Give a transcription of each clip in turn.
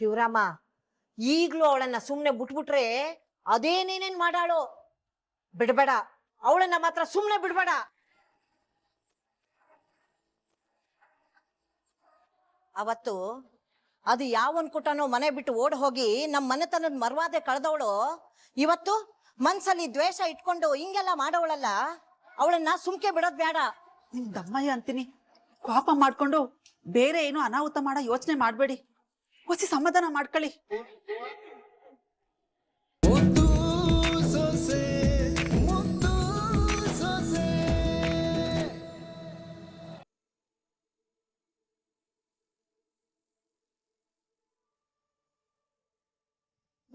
ಶಿವರಾಮ, ಈಗ್ಲೂ ಅವಳನ್ನ ಸುಮ್ನೆ ಬಿಟ್ಬಿಟ್ರೆ ಅದೇನೇನೇನ್ ಮಾಡಾಳು? ಬಿಡ್ಬೇಡ, ಅವಳನ್ನ ಮಾತ್ರ ಸುಮ್ನೆ ಬಿಡ್ಬೇಡ. ಅವತ್ತು ಅದು ಯಾವನ್ ಕುಟನೋ ಮನೆ ಬಿಟ್ಟು ಓಡ್ ಹೋಗಿ ನಮ್ ಮನೆತನದ ಮರ್ವಾದೆ ಕಳೆದವಳು, ಇವತ್ತು ಮನ್ಸಲ್ಲಿ ದ್ವೇಷ ಇಟ್ಕೊಂಡು ಹಿಂಗೆಲ್ಲ ಮಾಡೋವಳಲ್ಲ, ಅವಳನ್ನ ಸುಮ್ಕೆ ಬಿಡೋದ್ ಬೇಡ ನಿಮ್ ದಮ್ಮಯ್ಯ ಅಂತೀನಿ, ಕೋಪ ಮಾಡ್ಕೊಂಡು ಬೇರೆ ಏನು ಅನಾಹುತ ಮಾಡೋ ಯೋಚನೆ ಮಾಡ್ಬೇಡಿ. ಹೊಸಿ ಸಮಾಧಾನ ಮಾಡ್ಕೊಳ್ಳಿ.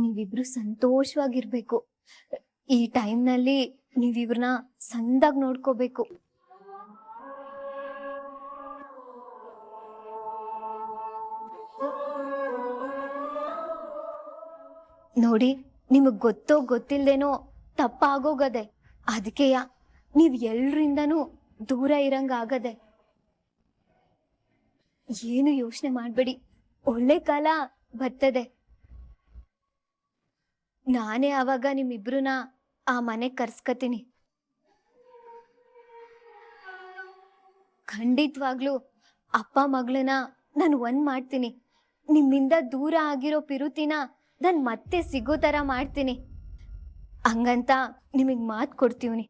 ನೀವಿಬ್ರು ಸಂತೋಷವಾಗಿರ್ಬೇಕು. ಈ ಟೈಮ್ನಲ್ಲಿ ನೀವಿಬ್ರನ್ನ ಸಂದಾಗ್ ನೋಡ್ಕೋಬೇಕು. ನೋಡಿ, ನಿಮಗ್ ಗೊತ್ತೋ ಗೊತ್ತಿಲ್ದೇನೋ ತಪ್ಪಾಗೋಗದೆ. ಅದಕ್ಕೆಯ ನೀವ್ ಎಲ್ರಿಂದನೂ ದೂರ ಇರಂಗ ಆಗದೆ ಏನು ಯೋಚನೆ ಮಾಡ್ಬೇಡಿ. ಒಳ್ಳೆ ಕಾಲ ಬರ್ತದೆ. ನಾನೇ ಆವಾಗ ನಿಮ್ಮಿಬ್ರನ್ನ ಆ ಮನೆ ಕರ್ಸ್ಕತೀನಿ. ಖಂಡಿತವಾಗ್ಲೂ ಅಪ್ಪ ಮಗಳನ್ನ ನಾನು ಒಂದ್ ಮಾಡ್ತೀನಿ. ನಿಮ್ಮಿಂದ ದೂರ ಆಗಿರೋ ಪಿರುತಿನ ನಾನ್ ಮತ್ತೆ ಸಿಗೋ ತರ ಮಾಡ್ತೀನಿ. ಹಂಗಂತ ನಿಮಗೆ ಮಾತು ಕೊಡ್ತೀವ್ನಿ.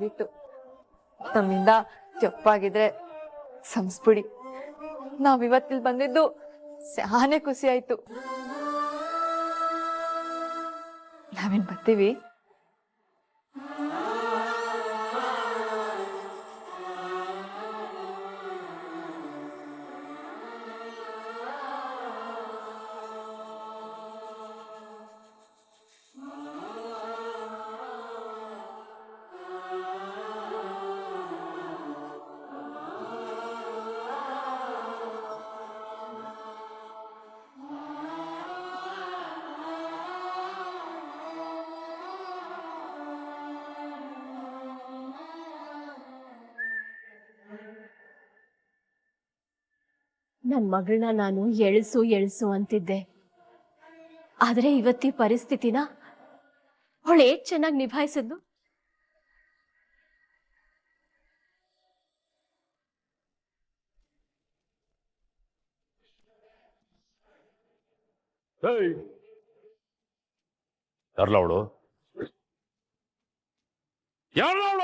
ದಯವಿಟ್ಟು ನಮ್ಮಿಂದ ತಪ್ಪಾಗಿದ್ರೆ ಸಂಸ್ಬಿಡಿ. ನಾವ್ ಇವತ್ತಿಲ್ ಬಂದಿದ್ದು ಸಾನೆ ಖುಷಿ ಆಯ್ತು. ನಾವೇನ್ ಬರ್ತೀವಿ? ನನ್ ಮಗಳನ್ನ ನಾನು ಎಳ್ಸು ಎಳ್ಸು ಅಂತಿದ್ದೆ. ಆದ್ರೆ ಇವತ್ತಿ ಪರಿಸ್ಥಿತಿನ ಅವಳು ಚೆನ್ನಾಗಿ ನಿಭಾಯಿಸಿದ್ಲು? ಯಾರಲ್ಲ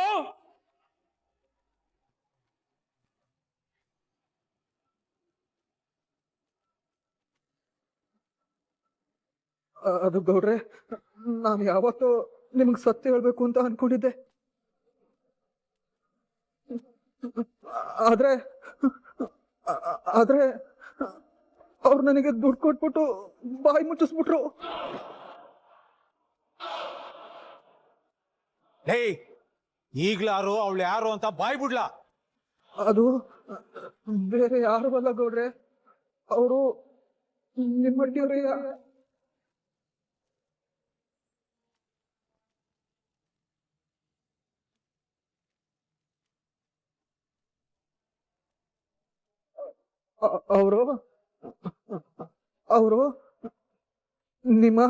ಅದು ಗೌಡ್ರೆ ನಾನು ಯಾವತ್ತೋ ನಿಮ್ಗೆ ಸತ್ಯ ಹೇಳ್ಬೇಕು ಅಂತ ಅನ್ಕೊಂಡಿದ್ದೆ. ಆದ್ರೆ ಆದ್ರೆ ಅವ್ರು ನನಗೆ ದುಡ್ಡು ಕೊಟ್ಬಿಟ್ಟು ಬಾಯಿ ಮುಚ್ಚಿಸ್ಬಿಟ್ರು. ಲೇ ಈಗ್ಲಾರು ಅವಳು ಯಾರು ಅಂತ ಬಾಯ್ ಬಿಡ್ಲಾ. ಅದು ಬೇರೆ ಯಾರು ಅಲ್ಲ ಗೌಡ್ರೆ ಅವರು ನಿಮ್ಮಟ್ಟಿಯವ್ರೆ ಅವರು ಅವರು ನಿಮ್ಮ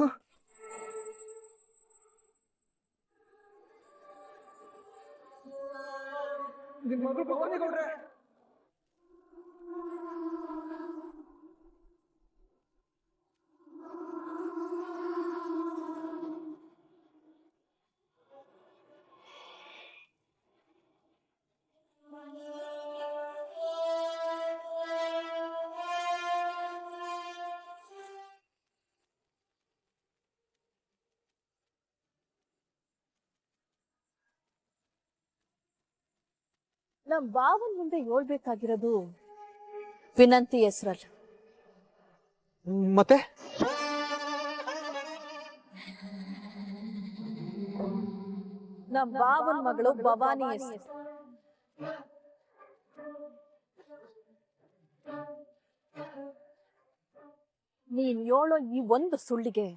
ನಿಮ್ಮ ಮಗಳು ಭವಾನಿ ಗೌಡ್ರೆ ನಮ್ ಬಾವನ್ ಮುಂದೆ ಹೇಳ್ಬೇಕಾಗಿರೋದು ವಿನಂತಿ ಹೆಸರಲ್ಲ. ಮತ್ತೆ? ನಮ್ ಬಾವನ್ ಮಗಳು ಭವಾನಿ ಹೆಸರು. ನೀನ್ ಹೇಳೋ ಈ ಒಂದು ಸುಳ್ಳಿಗೆ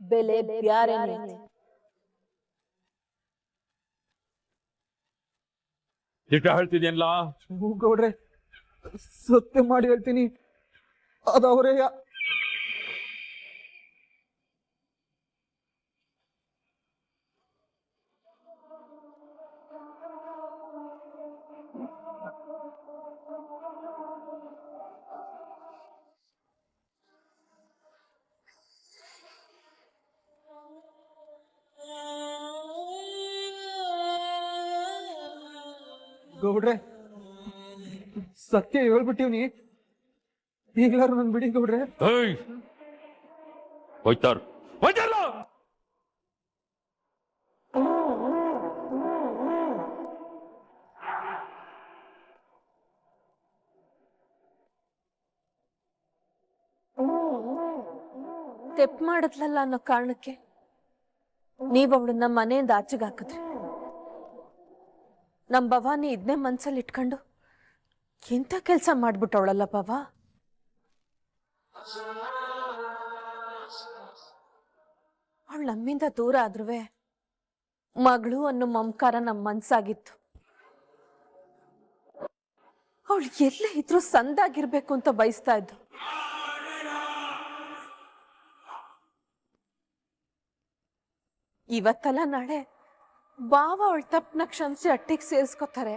ಬೆಲೆ ಬ್ಯಾರೆನೇ ದಿಟ್ಟ ಹೇಳ್ತಿದ್ಯಲ್ಲ ಗೌಡ್ರೆ ಸತ್ಯ ಮಾಡಿ ಹೇಳ್ತೀನಿ. ಅದು ಗೌಡ್ರೆ. ಸತ್ಯ ಹೇಳ್ಬಿಟ್ಟಿವ್ನಿ ಈಗ್ಲಾರು ನನ್ ಬಿಡಿ ಗೌಡ್ರೆ. ಏಯ್. ಹೋಯ್ತಾರ್. ತೆಪ್ ಮಾಡದ್ಲಲ್ಲ ಅನ್ನೋ ಕಾರಣಕ್ಕೆ ನೀವ್ ಅವಳನ್ನ ಮನೆಯಿಂದ ಆಚೆಗೆ ಹಾಕಿದ್ರಿ. ನಮ್ ಭವಾನಿ ಇದನ್ನೇ ಮನ್ಸಲ್ಲಿ ಇಟ್ಕೊಂಡು ಎಂತ ಕೆಲಸ ಮಾಡ್ಬಿಟ್ಟವಳಲ್ಲ ಭವ ಅವಳು ನಮ್ಮಿಂದ ದೂರ ಆದ್ರೂ ಮಗಳು ಅನ್ನೋ ಮಮಕಾರ ನಮ್ಮ ಮನ್ಸಾಗಿತ್ತು. ಅವಳು ಎಲ್ಲೇ ಇದ್ರೂ ಸಂದಾಗಿರ್ಬೇಕು ಅಂತ ಬಯಸ್ತಾ ಇದ್ದು. ಇವತ್ತಲ್ಲ ನಾಳೆ ಬಾವ ಅವಳ ತಪ್ಪನ ಕ್ಷಮಿಸಿ ಅಟ್ಟಿಗೆ ಸೇರಿಸ್ಕೊತಾರೆ!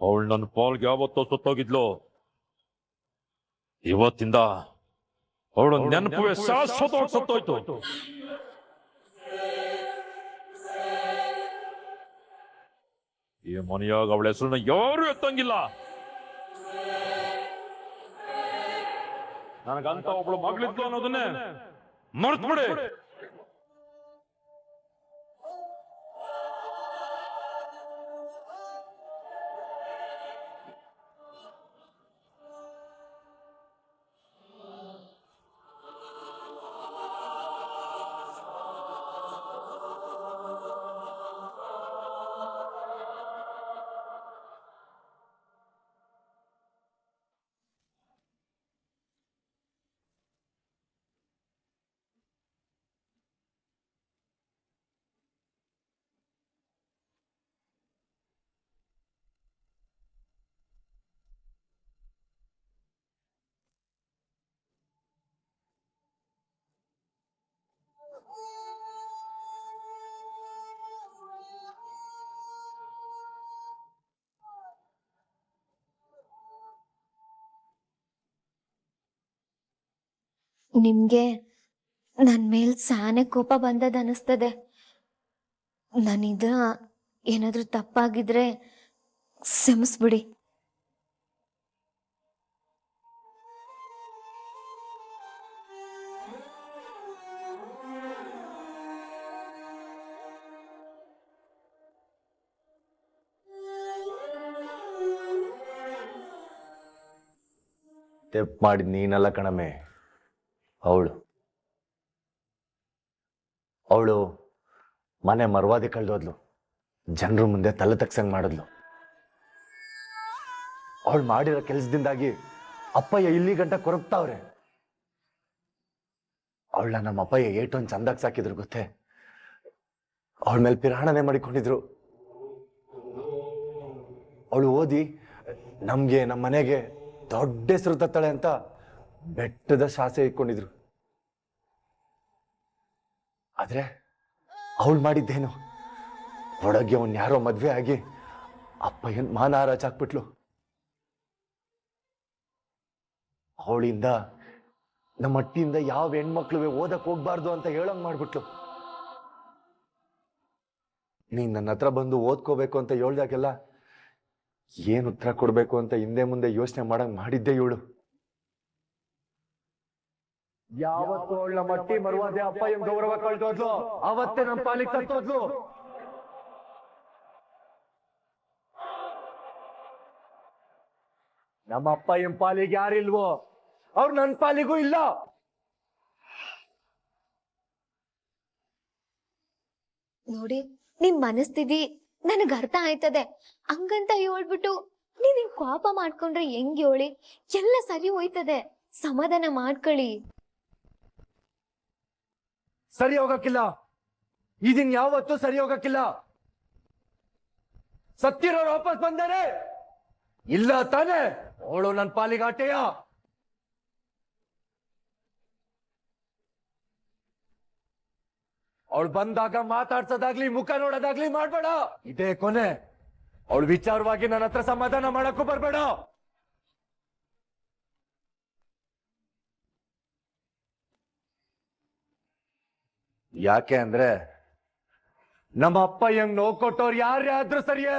ಅವಳು ನನ್ನ ಪಾಲ್ಗೆ ಯಾವತ್ತೋ ಸೊತ್ತೋಗಿದ್ಲು. ಇವತ್ತಿಂದ ಅವಳು ನೆನಪುವೆ ಸತ್ತೋಯ್ತು. ಈ ಮನೆಯಾಗ ಅವಳ ಹೆಸರನ್ನ ಯಾರು ಎತ್ತಂಗಿಲ್ಲ. ನನಗಂತ ಒಬ್ಳು ಮಗಳಿದ್ದು ಅನ್ನೋದನ್ನೇ ಮರ್ತ್ ಬಿಡಿ ನಿಮ್ಗೆ ನನ್ ಮೇಲ್ ಸಾನೆ ಕೋಪ ಬಂದದ ಅನಿಸ್ತದೆ ನಾನಿದ ಏನಾದ್ರೂ ತಪ್ಪಾಗಿದ್ರೆ ಕ್ಷಮಿಸ್ಬಿಡಿ. ತೆಪ್ ಮಾಡಿದ್ ನೀನಲ್ಲ ಕಣಮೆ. ಅವಳು. ಅವಳು ಮನೆ ಮರವಾದಿ ಕಳೆದೋದ್ಲು. ಜನರು ಮುಂದೆ ತಲೆ ತಗ್ಸಂಗ್ ಮಾಡಿದ್ಲು. ಅವಳು ಮಾಡಿರೋ ಕೆಲಸದಿಂದಾಗಿ ಅಪ್ಪಯ್ಯ ಇಲ್ಲಿ ಗಂಟ ಕೊರಗ್ತಾವ್ರೆ. ಅವಳನ್ನ ನಮ್ಮ ಅಪ್ಪಯ್ಯ ಏಟೊಂದು ಚಂದಾಗ್ ಸಾಕಿದ್ರು ಗೊತ್ತೇ? ಅವಳ ಮೇಲೆ ಪಿರಾಣನೆ ಮಾಡಿಕೊಂಡಿದ್ರು. ಅವಳು ಓದಿ ನಮ್ಗೆ ನಮ್ಮ ಮನೆಗೆ ದೊಡ್ಡ ಹೆಸರು ತತ್ತಾಳೆ ಅಂತ ಬೆಟ್ಟದ ಶಾಸೆ ಇಟ್ಕೊಂಡಿದ್ರು. ಆದ್ರೆ ಅವಳು ಮಾಡಿದ್ದೇನು? ಒಳಗೆ ಅವನ್ ಯಾರೋ ಮದ್ವೆ ಆಗಿ ಅಪ್ಪಯ್ಯನ್ ಮಾನ ಹಾಕ್ಬಿಟ್ಲು. ಅವಳಿಂದ ನಮ್ಮ ಅಟ್ಟಿಯಿಂದ ಯಾವ ಹೆಣ್ಮಕ್ಳು ಓದಕ್ ಹೋಗ್ಬಾರ್ದು ಅಂತ ಹೇಳಂಗ್ ಮಾಡ್ಬಿಟ್ಲು. ನೀನ್ ನನ್ನ ಹತ್ರ ಬಂದು ಓದ್ಕೋಬೇಕು ಅಂತ ಹೇಳ್ದಾಗೆಲ್ಲ ಏನ್ ಉತ್ತರ ಕೊಡ್ಬೇಕು ಅಂತ ಹಿಂದೆ ಮುಂದೆ ಯೋಚನೆ ಮಾಡಂಗ್ ಮಾಡಿದ್ದೆ ಇವಳು. ಯಾವತ್ತು ಅವಳ ಮಟ್ಟಿ ಮರುವಾದೆ ಅಪ್ಪ ಎಂ ಗೌರವ ಕಳ್ದೋದ್ಲು ಅವತ್ತೇ ನಮ್ಮ ಪಾಲಿಗೆ ತತ್ತೋದ್ಲು ನಮ್ಮ ಅಪ್ಪ ಎಂ ಪಾಲಿಗೆ ಯಾರಿಲ್ವೋ ಅವ್ರು ನನ್ನ ಪಾಲಿಗೂ ಇಲ್ಲ. ನೋಡಿ ನಿಮ್ ಮನಸ್ಥಿತಿ ನನಗ್ ಅರ್ಥ ಆಯ್ತದೆ. ಹಂಗಂತ ಹೇಳ್ಬಿಟ್ಟು ನೀವ್ ಹಿಂಗ್ ಕೋಪ ಮಾಡ್ಕೊಂಡ್ರೆ ಹೆಂಗ್ ಹೇಳಿ? ಎಲ್ಲ ಸರಿ ಹೋಯ್ತದೆ. ಸಮಾಧಾನ ಮಾಡ್ಕೊಳ್ಳಿ. ಸರಿ ಹೋಗಕ್ಕಿಲ್ಲ ಇದನ್ ಯಾವತ್ತೂ ಸರಿ ಹೋಗಕ್ಕಿಲ್ಲ ಸತ್ತಿರೋರು ವಾಪಸ್ ಬಂದರೆ ಇಲ್ಲ ತಾನೆ. ಅವಳು ನನ್ನ ಪಾಲಿಗಾಟೆಯ. ಅವಳು ಬಂದಾಗ ಮಾತಾಡ್ಸೋದಾಗ್ಲಿ, ಮುಖ ನೋಡೋದಾಗ್ಲಿ ಮಾಡ್ಬೇಡ. ಇದೇ ಕೊನೆ. ಅವಳು ವಿಚಾರವಾಗಿ ನನ್ನ ಹತ್ರ ಸಮಾಧಾನ ಮಾಡಕ್ಕೂ ಬರ್ಬೇಡ. ಯಾಕೆ ಅಂದ್ರೆ ನಮ್ಮ ಅಪ್ಪ ಹೆಂಗ್ ನೋವು ಕೊಟ್ಟವ್ರು ಯಾರ್ಯಾದ್ರೂ ಸರಿಯೇ.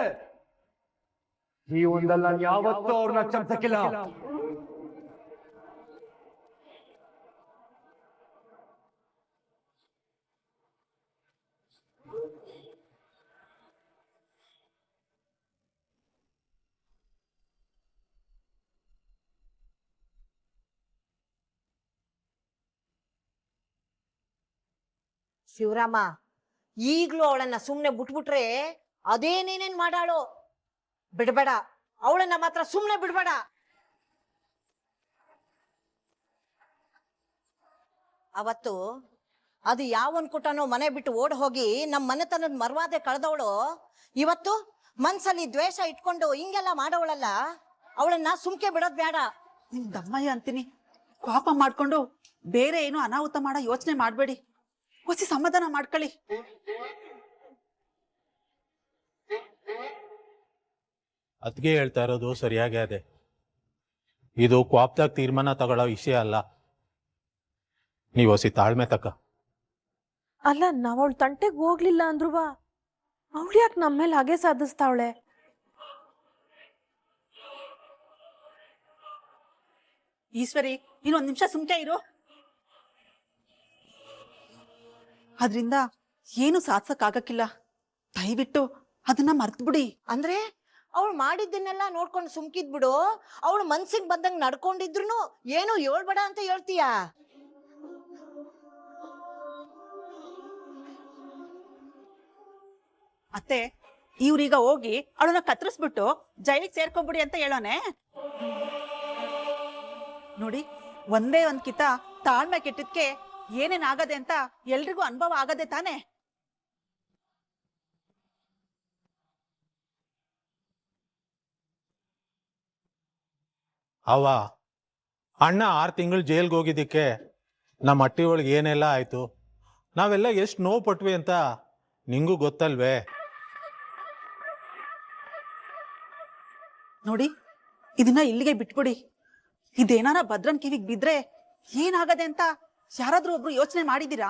ಈ ಒಂದಲ್ಲ ಯಾವತ್ತೂ ಅವ್ರನ್ನ ಕ್ಷಮಿಸಕ್ಕಿಲ್ಲ. ಶಿವರಾಮ, ಈಗ್ಲೂ ಅವಳನ್ನ ಸುಮ್ನೆ ಬಿಟ್ಬಿಟ್ರೆ ಅದೇನೇನೇನ್ ಮಾಡಾಳು? ಬಿಡ್ಬೇಡ, ಅವಳನ್ನ ಮಾತ್ರ ಸುಮ್ನೆ ಬಿಡ್ಬೇಡ. ಅವತ್ತು ಅದು ಯಾವನ್ ಕುಟನೋ ಮನೆ ಬಿಟ್ಟು ಓಡ್ ಹೋಗಿ ನಮ್ಮ ಮನೆತನದ ಮರ್ವಾದೆ ಕಳೆದವಳು, ಇವತ್ತು ಮನ್ಸಲ್ಲಿ ದ್ವೇಷ ಇಟ್ಕೊಂಡು ಹಿಂಗೆಲ್ಲ ಮಾಡೋವಳಲ್ಲ, ಅವಳನ್ನ ಸುಮ್ಕೆ ಬಿಡೋದ್ ಬೇಡ ನಿಮ್ ದಮ್ಮಯ್ಯ ಅಂತೀನಿ. ಕೋಪ ಮಾಡ್ಕೊಂಡು ಬೇರೆ ಏನು ಅನಾಹುತ ಮಾಡೋ ಯೋಚನೆ ಮಾಡ್ಬೇಡಿ. ಹೊಸಿ ಸಮಾಧಾನ ಮಾಡ್ಕೊಳ್ಳಿ. ಅದ್ಗೆ ಹೇಳ್ತಾ ಇರೋದು ಸರಿಯಾಗಿ ಅದೇ. ಇದು ಕ್ವಾಪ್ದಾಗ ತೀರ್ಮಾನ ತಗೊಳ್ಳೋ ವಿಷಯ ಅಲ್ಲ. ನೀವು ಹೊಸಿ ತಾಳ್ಮೆ ತಕ್ಕ ಅಲ್ಲ ನಾವ್ ಅವಳ ತಂಟೆಗ್ ಹೋಗ್ಲಿಲ್ಲ ಅಂದ್ರುವ. ಅವಳು ಯಾಕೆ ನಮ್ಮ ಮೇಲೆ ಹಾಗೆ ಸಾಧಿಸ್ತಾವಳೆ? ಈಶ್ವರಿ ಇನ್ನೊಂದ್ ನಿಮಿಷ ಸುಮ್ಕೆ ಇರು. ಅದ್ರಿಂದ ಏನು ಸಾಧ್ಸಕ್ ಆಗಕ್ಕಿಲ್ಲ ದಯವಿಟ್ಟು ಅದನ್ನ ಮರ್ತ್ಬಿಡಿ. ಅಂದ್ರೆ ಅವಳು ಮಾಡಿದ್ದನ್ನೆಲ್ಲ ನೋಡ್ಕೊಂಡು ಸುಮ್ಕಿದ್ ಬಿಡು. ಅವಳು ಮನ್ಸಿಗೆ ಬಂದಂಗೆ ನಡ್ಕೊಂಡಿದ್ರು ಏನು ಹೇಳ್ಬೇಡ ಅಂತ ಹೇಳ್ತೀಯ? ಅತ್ತೆ ಇವ್ರೀಗ ಹೋಗಿ ಅವಳನ್ನ ಕತ್ತರಿಸ್ಬಿಟ್ಟು ಜೈಲಿಗೆ ಸೇರ್ಕೊಂಬಿಡಿ ಅಂತ ಹೇಳೋನೆ. ನೋಡಿ ಒಂದೇ ಒಂದ್ ಕಿತ ತಾಳ್ಮೆ ಕೆಟ್ಟಿದ್ಕೆ ಏನೇನ್ ಆಗದೆ ಅಂತ ಎಲ್ರಿಗೂ ಅನುಭವ ಆಗದೆ ತಾನೆ? ಅವ ಅಣ್ಣ ಆರು ತಿಂಗಳು ಜೈಲ್ಗೆ ಹೋಗಿದ್ದಕ್ಕೆ ನಮ್ಮ ಅಟ್ಟಿ ಒಳಗೆ ಏನೆಲ್ಲ ಆಯ್ತು? ನಾವೆಲ್ಲ ಎಷ್ಟು ನೋವು ಪಟ್ವಿ ಅಂತ ನಿಂಗೂ ಗೊತ್ತಲ್ವೇ? ನೋಡಿ ಇದನ್ನ ಇಲ್ಲಿಗೆ ಬಿಟ್ಬಿಡಿ. ಇದೇನಾರ ಭದ್ರನ್ ಕಿವಿಗ್ ಬಿದ್ರೆ ಏನಾಗದೆ ಅಂತ ಯಾರಾದ್ರೂ ಒಬ್ರು ಯೋಚನೆ ಮಾಡಿದೀರಾ